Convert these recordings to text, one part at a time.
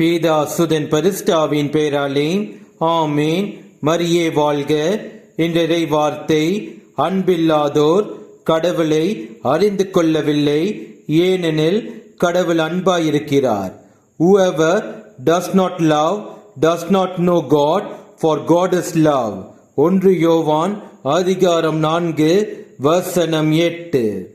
பீதா சுதன் பரிஸ்டாவின் பெயராலே ஆமேன். மரியே வாழ்க. என்றரை வார்த்தை அன்பில்லாதோர் கடவுளை அறிந்து கொள்ளவில்லை ஏனெனில் கடவுள் அன்பாயிருக்கிறார். Whoever does not love does not know god for god is love. ஒன்று யோவான் அதிகாரம் நான்கு வசனம் எட்டு.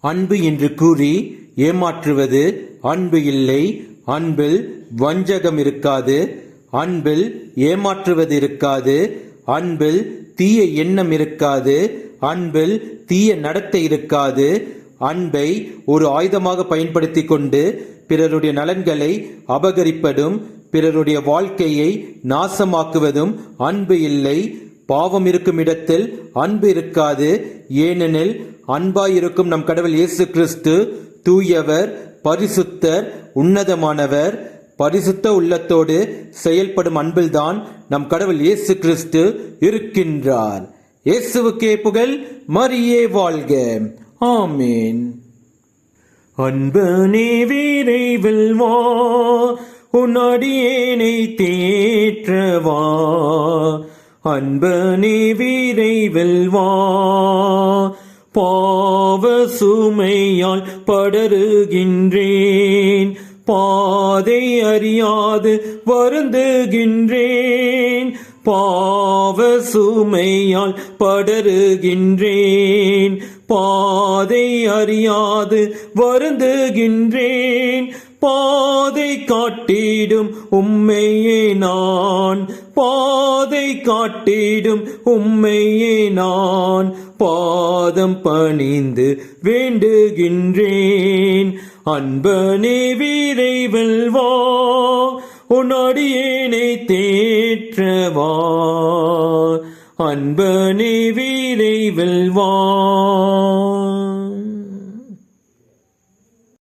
அன்பு என்று கூறி ஏமாற்றுவது அன்பு இல்லை அன்பில் வஞ்சகம் இருக்காது அன்பில் ஏமாற்றுவது இருக்காது அன்பில் தீய எண்ணம் இருக்காது அன்பில் தீய நடத்தை இருக்காது. அன்பை ஒரு ஆயுதமாக பயன்படுத்தி கொண்டு பிறருடைய நலன்களை அபகரிப்பதும் பிறருடைய வாழ்க்கையை நாசமாக்குவதும் அன்பு இல்லை. பாவம் இருக்கும் இடத்தில் அன்பு இருக்காது. ஏனெனில் அன்பாயிருக்கும் நம் கடவுள் இயேசு கிறிஸ்து தூயவர் பரிசுத்தர் உன்னதமானவர். பரிசுத்த உள்ளத்தோடு செயல்படும் அன்பில்தான் நம் கடவுள் இயேசு கிறிஸ்து இருக்கின்றார். இயேசுவுக்கே புகழ் மரியே வாழ்க. ஆமேன். அன்பனே விரைவில் வா உன் அடியேனை தேற்றவா. அன்பனே விரைவில் வா பாவ சுமையால் படருகின்றேன். பாதை அறியாது வருந்துகின்றேன். பாவ சுமையால் படருகின்றேன். பாதை அறியாது வருந்துகின்றேன். பா காட்டிடும் உம்மையே நான். பாதை காட்டிடும் உம்மையே நான். பாதம் பணிந்து வேண்டுகின்றேன். அன்பனே வீரை வா உன்னடியேனை தேற்றவா. அன்பனே விரைவில் வா